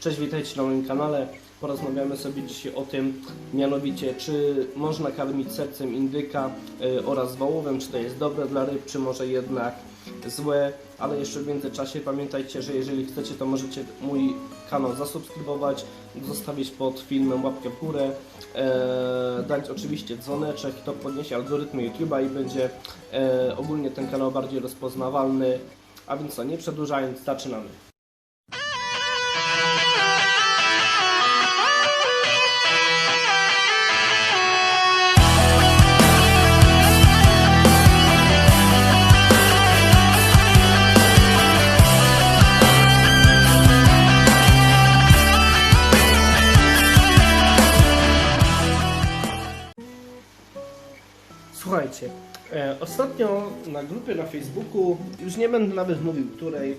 Cześć, witajcie na moim kanale. Porozmawiamy sobie dzisiaj o tym, mianowicie czy można karmić sercem indyka y, oraz wołowem, czy to jest dobre dla ryb, czy może jednak złe, ale jeszcze w międzyczasie pamiętajcie, że jeżeli chcecie, to możecie mój kanał zasubskrybować, zostawić pod filmem łapkę w górę, e, dać oczywiście dzwoneczek, to podniesie algorytmy YouTube'a i będzie e, ogólnie ten kanał bardziej rozpoznawalny. A więc co, nie przedłużając, zaczynamy. Słuchajcie, e, ostatnio na grupie na Facebooku, już nie będę nawet mówił której,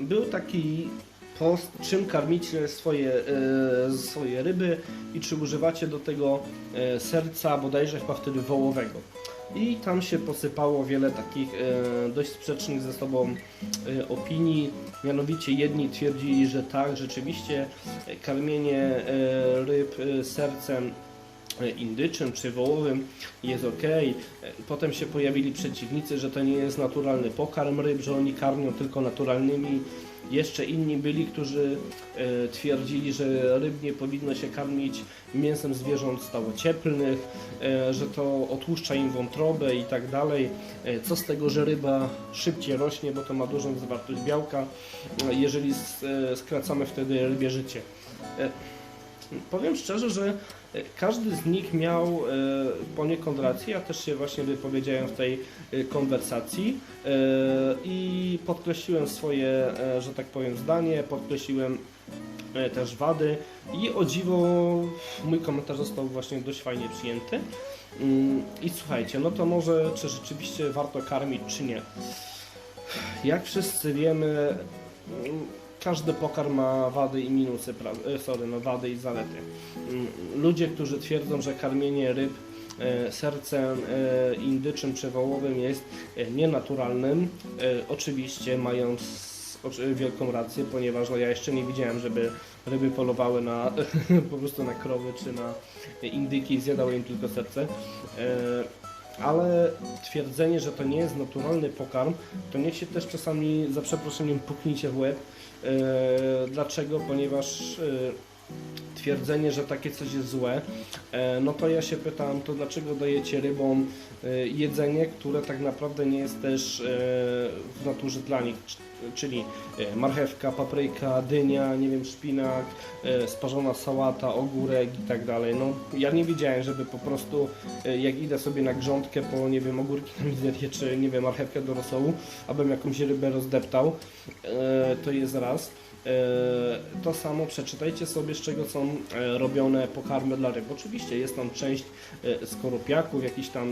był taki post, czym karmicie swoje, e, swoje ryby i czy używacie do tego e, serca bodajże chyba wtedy wołowego. I tam się posypało wiele takich dość sprzecznych ze sobą opinii. Mianowicie jedni twierdzili, że tak, rzeczywiście karmienie ryb sercem indyczym czy wołowym jest ok. Potem się pojawili przeciwnicy, że to nie jest naturalny pokarm ryb, że oni karmią tylko naturalnymi. Jeszcze inni byli, którzy e, twierdzili, że ryb nie powinno się karmić mięsem zwierząt stałocieplnych, e, że to otłuszcza im wątrobę i tak dalej. E, co z tego, że ryba szybciej rośnie, bo to ma dużą zawartość białka, e, jeżeli e, skracamy wtedy rybie życie. Powiem szczerze, że e, każdy z nich miał e, poniekąd rację. Ja też się właśnie wypowiedziałem w tej e, konwersacji i podkreśliłem swoje, że tak powiem, zdanie, podkreśliłem też wady i o dziwo mój komentarz został właśnie dość fajnie przyjęty. Mm, I słuchajcie, no to może czy rzeczywiście warto karmić, czy nie. Jak wszyscy wiemy, mm, każdy pokarm ma wady i minusy, e, sorry, no wady i zalety. Mm, Ludzie, którzy twierdzą, że karmienie ryb e, sercem e, indyczym czy wołowym jest nienaturalnym, oczywiście mają wielką rację, ponieważ no, ja jeszcze nie widziałem, żeby ryby polowały na po prostu na krowy czy na indyki i zjadały im tylko serce. Ale twierdzenie, że to nie jest naturalny pokarm, to niech się też czasami za przeproszeniem puknijcie w łeb. E, dlaczego? Ponieważ e, twierdzenie, że takie coś jest złe, e, no to ja się pytam, to dlaczego dajecie rybom e, jedzenie, które tak naprawdę nie jest też e, w naturze dla nich, czyli marchewka, papryka, dynia, nie wiem, szpinak, sparzona sałata, ogórek i tak dalej. No, ja nie wiedziałem, żeby po prostu jak idę sobie na grządkę po, nie wiem, ogórki na mizerię, czy nie wiem, marchewkę do rosołu, abym jakąś rybę rozdeptał, to jest raz. To samo przeczytajcie sobie, z czego są e, robione pokarmy dla ryb. Oczywiście jest tam część e, skorupiaków, jakiś tam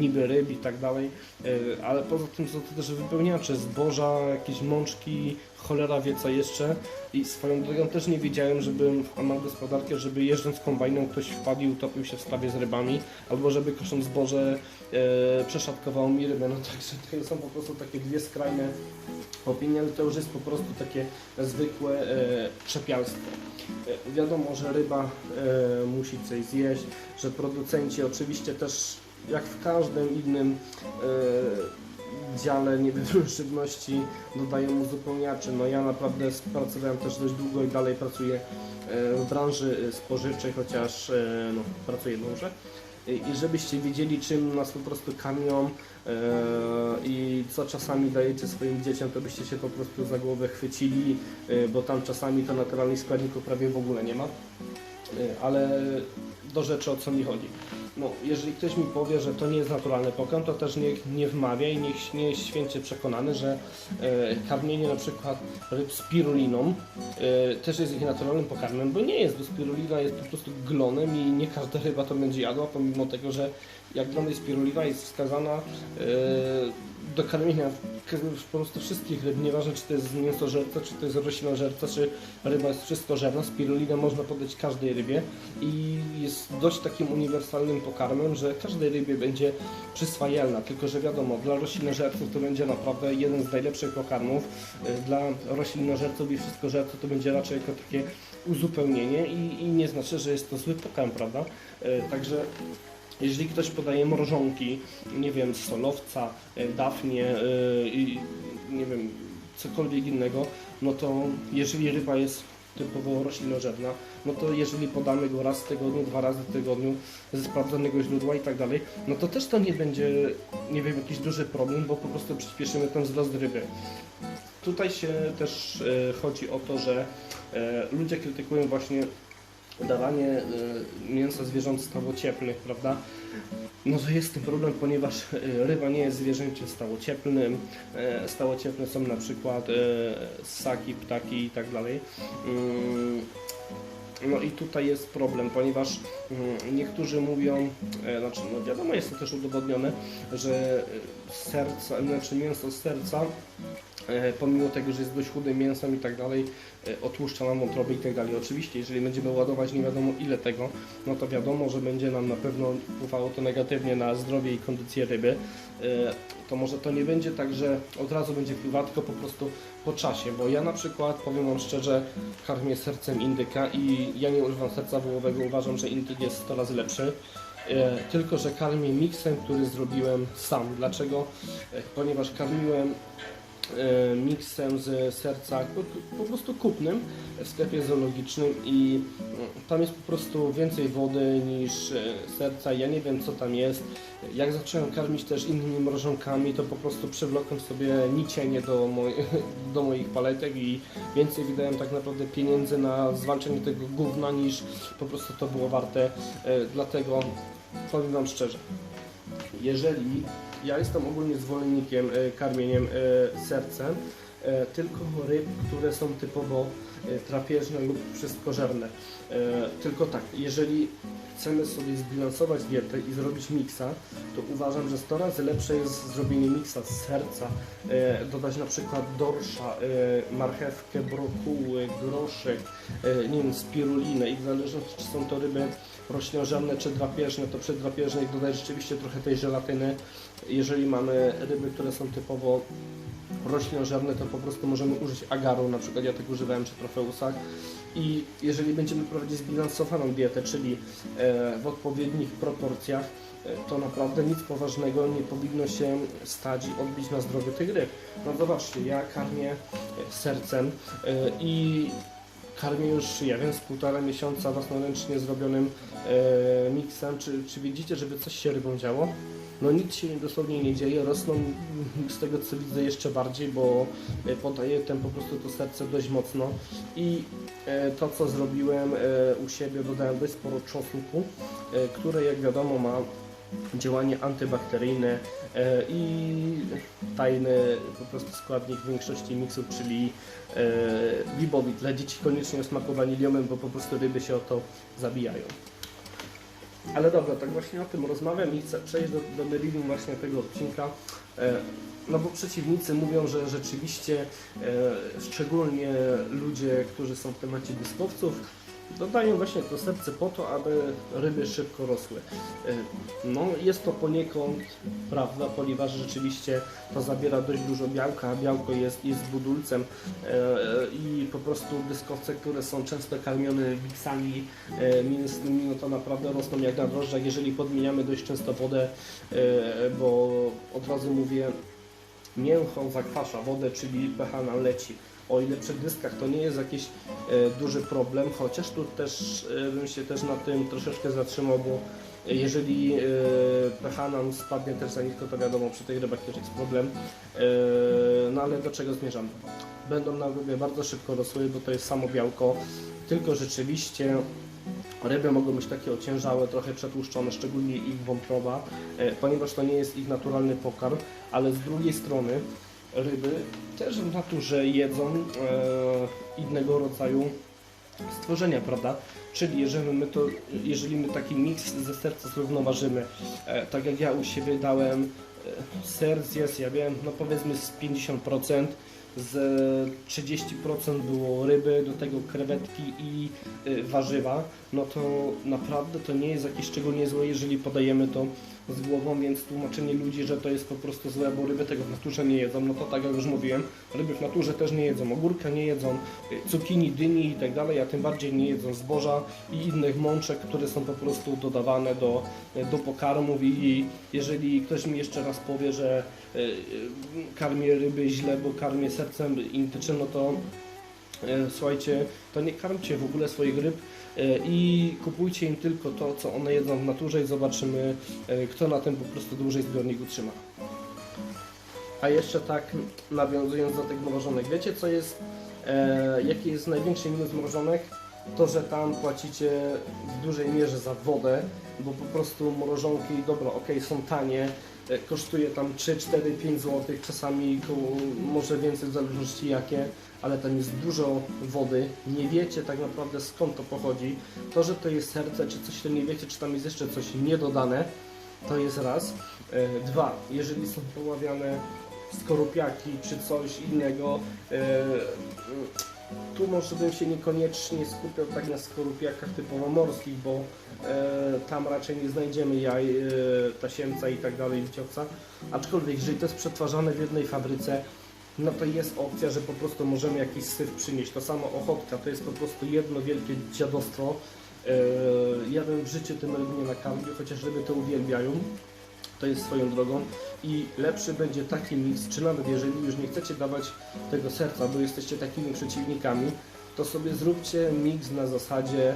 niby ryb i tak dalej, e, ale poza tym są to też wypełniacze zboża, jakieś mączki, cholera wie co jeszcze. I swoją drogą też nie wiedziałem, żebym mam gospodarkę, żeby jeżdżąc kombajnem ktoś wpadł i utopił się w sprawie z rybami, albo żeby kosząc zboże e, przeszatkował mi rybę. No także to są po prostu takie dwie skrajne opinie, ale to już jest po prostu takie zwykłe e, przepialstwo. E, wiadomo, że ryba e, musi coś zjeść, że producenci oczywiście też jak w każdym innym e, dziale żywności dodają uzupełniaczy. No ja naprawdę pracowałem też dość długo i dalej pracuję e, w branży e, spożywczej, chociaż e, no, pracuję dłużej. I żebyście wiedzieli, czym nas po prostu kamią e, i co czasami dajecie swoim dzieciom, to byście się po prostu za głowę chwycili, e, bo tam czasami to naturalnych składników prawie w ogóle nie ma. E, ale do rzeczy o co mi chodzi. No, jeżeli ktoś mi powie, że to nie jest naturalny pokarm, to też niech nie wmawia i niech nie jest święcie przekonany, że e, karmienie na przykład ryb spiruliną e, też jest ich naturalnym pokarmem, bo nie jest, bo spirulina jest po prostu glonem i nie każda ryba to będzie jadła, pomimo tego, że jak glon jest spirulina jest wskazana e, do karmienia po prostu wszystkich ryb, nieważne czy to jest mięsożerca, czy to jest roślinożerca, czy ryba jest wszystkożerna, spirulinę można podać każdej rybie i jest dość takim uniwersalnym pokarmem, że każdej rybie będzie przyswajalna, tylko że wiadomo, dla roślinożerców to będzie naprawdę jeden z najlepszych pokarmów, y, dla roślinożerców i wszystkożerców to będzie raczej jako takie uzupełnienie i, i nie znaczy, że jest to zły pokarm, prawda? Y, Także jeżeli ktoś podaje mrożonki, nie wiem, solowca, e, dafnie e, nie wiem, cokolwiek innego, no to jeżeli ryba jest typowo roślinożerna, no to jeżeli podamy go raz w tygodniu, dwa razy w tygodniu ze sprawdzonego źródła i tak dalej, no to też to nie będzie, nie wiem, jakiś duży problem, bo po prostu przyspieszymy ten wzrost ryby. Tutaj się też e, chodzi o to, że ludzie krytykują właśnie dawanie e, mięsa zwierząt stałocieplnych, prawda? No to jest tym problem, ponieważ e, ryba nie jest zwierzęciem stałocieplnym. E, Stałocieplne są na przykład ssaki, ptaki i tak dalej. No i tutaj jest problem, ponieważ mm, niektórzy mówią, e, znaczy no wiadomo jest to też udowodnione, że serca, znaczy mięso z serca e, pomimo tego, że jest dość chudym mięsem i tak dalej, e, otłuszcza nam wątrobę i tak dalej. Oczywiście, jeżeli będziemy ładować nie wiadomo ile tego, no to wiadomo, że będzie nam na pewno wpływało to negatywnie na zdrowie i kondycję ryby. To może to nie będzie tak, że od razu będzie wpływało, tylko po prostu po czasie, bo ja na przykład, powiem Wam szczerze, karmię sercem indyka i ja nie używam serca wołowego, uważam, że indyk jest 100 razy lepszy. E, tylko, że karmię miksem, który zrobiłem sam. Dlaczego? E, Ponieważ karmiłem miksem z serca po, po prostu kupnym w sklepie zoologicznym i mm, tam jest po prostu więcej wody niż e, serca. Ja nie wiem co tam jest. Jak zacząłem karmić też innymi mrożonkami, to po prostu przywlokłem sobie nicienie do, moj, do moich paletek i więcej wydałem tak naprawdę pieniędzy na zwalczenie tego gówna niż po prostu to było warte. E, Dlatego powiem Wam szczerze, jeżeli ja jestem ogólnie zwolennikiem e, karmieniem e, sercem, e, tylko ryb, które są typowo e, drapieżne lub wszystkożerne. Tylko tak, jeżeli chcemy sobie zbilansować dietę i zrobić miksa, to uważam, że 100 razy lepsze jest zrobienie miksa z serca, e, dodać na przykład dorsza, e, marchewkę, brokuły, groszek, e, nie wiem, spirulinę i w zależności czy są to ryby roślinożerne czy drapieżne, to przy drapieżnej dodać rzeczywiście trochę tej żelatyny. Jeżeli mamy ryby, które są typowo roślinożerne, to po prostu możemy użyć agaru, na przykład ja tak używałem przy trofeusach. I jeżeli będziemy prowadzić zbilansowaną dietę, czyli e, w odpowiednich proporcjach, e, to naprawdę nic poważnego nie powinno się stać i odbić na zdrowiu tych ryb. No zobaczcie, ja karmię sercem e, i karmię już, ja wiem, z półtora miesiąca własnoręcznie zrobionym e, miksem. Czy, czy widzicie, żeby coś się rybą działo? No nic się dosłownie nie dzieje, rosną z tego co widzę jeszcze bardziej, bo e, podaję ten po prostu to serce dość mocno i e, to co zrobiłem e, u siebie dodałem dość sporo czosnku, które jak wiadomo ma działanie antybakteryjne e, i tajny po prostu składnik większości miksów, czyli e, bibowit. Dla dzieci koniecznie o smaku waniliowym, bo po prostu ryby się o to zabijają. Ale dobra, tak właśnie o tym rozmawiam i chcę przejść do, do meridium właśnie tego odcinka. E, no bo przeciwnicy mówią, że rzeczywiście, e, szczególnie ludzie, którzy są w temacie dyskowców, dodają właśnie to serce po to, aby ryby szybko rosły. E, No jest to poniekąd prawda, ponieważ rzeczywiście to zabiera dość dużo białka, a białko jest, jest budulcem e, i po prostu dyskowce, które są często karmione miksami e, mięsnymi, no to naprawdę rosną jak na drożdżach, jeżeli podmieniamy dość często wodę, bo od razu mówię, mięcho zakwasza wodę, czyli pH nam leci. O ile przy dyskach to nie jest jakiś e, duży problem, chociaż tu też e, bym się też na tym troszeczkę zatrzymał, bo jeżeli e, pH nam spadnie też za nisko, to wiadomo, przy tych rybach też jest problem. No ale do czego zmierzam? Będą na rybie bardzo szybko rosły, bo to jest samo białko, tylko rzeczywiście Ryby mogą być takie ociężałe, trochę przetłuszczone, szczególnie ich wątroba, ponieważ to nie jest ich naturalny pokarm, ale z drugiej strony ryby też w naturze jedzą e, innego rodzaju stworzenia, prawda? Czyli jeżeli my, to, jeżeli my taki miks ze serca zrównoważymy, e, tak jak ja u siebie dałem e, serc jest, ja wiem, no powiedzmy z 50%, z 30% było ryby, do tego krewetki i y, warzywa, no to naprawdę to nie jest jakieś szczególnie złe, jeżeli podajemy to z głową, więc tłumaczenie ludzi, że to jest po prostu złe, bo ryby tego w naturze nie jedzą, no to tak jak już mówiłem, ryby w naturze też nie jedzą, ogórka nie jedzą, y, cukinii, dyni i tak dalej, a tym bardziej nie jedzą zboża i innych mączek, które są po prostu dodawane do, do pokarmów. I jeżeli ktoś mi jeszcze raz powie, że y, y, karmię ryby źle, bo karmię sercem intycznym, no to słuchajcie, to nie karmcie w ogóle swoich ryb e, i kupujcie im tylko to, co one jedzą w naturze i zobaczymy, e, kto na tym po prostu dłużej zbiornik utrzyma. A jeszcze tak nawiązując do tych mrożonek, wiecie co jest, e, jaki jest największy minus mrożonek? To, że tam płacicie w dużej mierze za wodę, bo po prostu mrożonki, dobra, ok, są tanie, e, kosztuje tam 3, 4, 5 zł, czasami może więcej w zależności jakie, ale tam jest dużo wody, nie wiecie tak naprawdę skąd to pochodzi. To, że to jest serce czy coś, to nie wiecie, czy tam jest jeszcze coś niedodane, to jest raz. E, Dwa, jeżeli są poławiane skorupiaki czy coś innego, e, tu może bym się niekoniecznie skupiał tak na skorupiakach typowo morskich, bo e, tam raczej nie znajdziemy jaj, e, tasiemca i tak dalej, wiciowca. Aczkolwiek, jeżeli to jest przetwarzane w jednej fabryce, no to jest opcja, że po prostu możemy jakiś syf przynieść. To samo ochotka, to jest po prostu jedno wielkie dziadostwo. E, ja bym w życiu tym ryb nie nakarmił, chociaż ryby to uwielbiają. To jest swoją drogą i lepszy będzie taki miks, czy nawet jeżeli już nie chcecie dawać tego serca, bo jesteście takimi przeciwnikami, to sobie zróbcie miks na zasadzie e,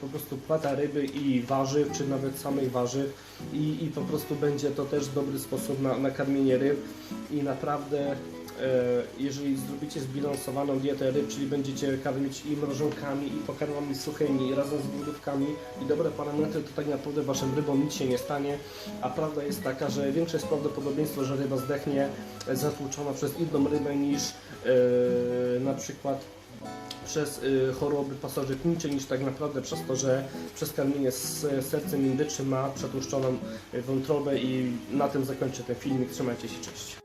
po prostu płata ryby i warzyw, czy nawet samych warzyw i, i po prostu będzie to też dobry sposób na, na karmienie ryb i naprawdę jeżeli zrobicie zbilansowaną dietę ryb, czyli będziecie karmić i mrożonkami, i pokarmami suchymi, razem z głodówkami i dobre parametry, to tak naprawdę waszym rybom nic się nie stanie, a prawda jest taka, że większe jest prawdopodobieństwo, że ryba zdechnie e, zatłuczona przez inną rybę niż e, na przykład przez y, choroby pasożytnicze niż tak naprawdę przez to, że przez karmienie z sercem indyczym ma przetłuszczoną wątrobę i na tym zakończę ten filmik. Trzymajcie się, cześć.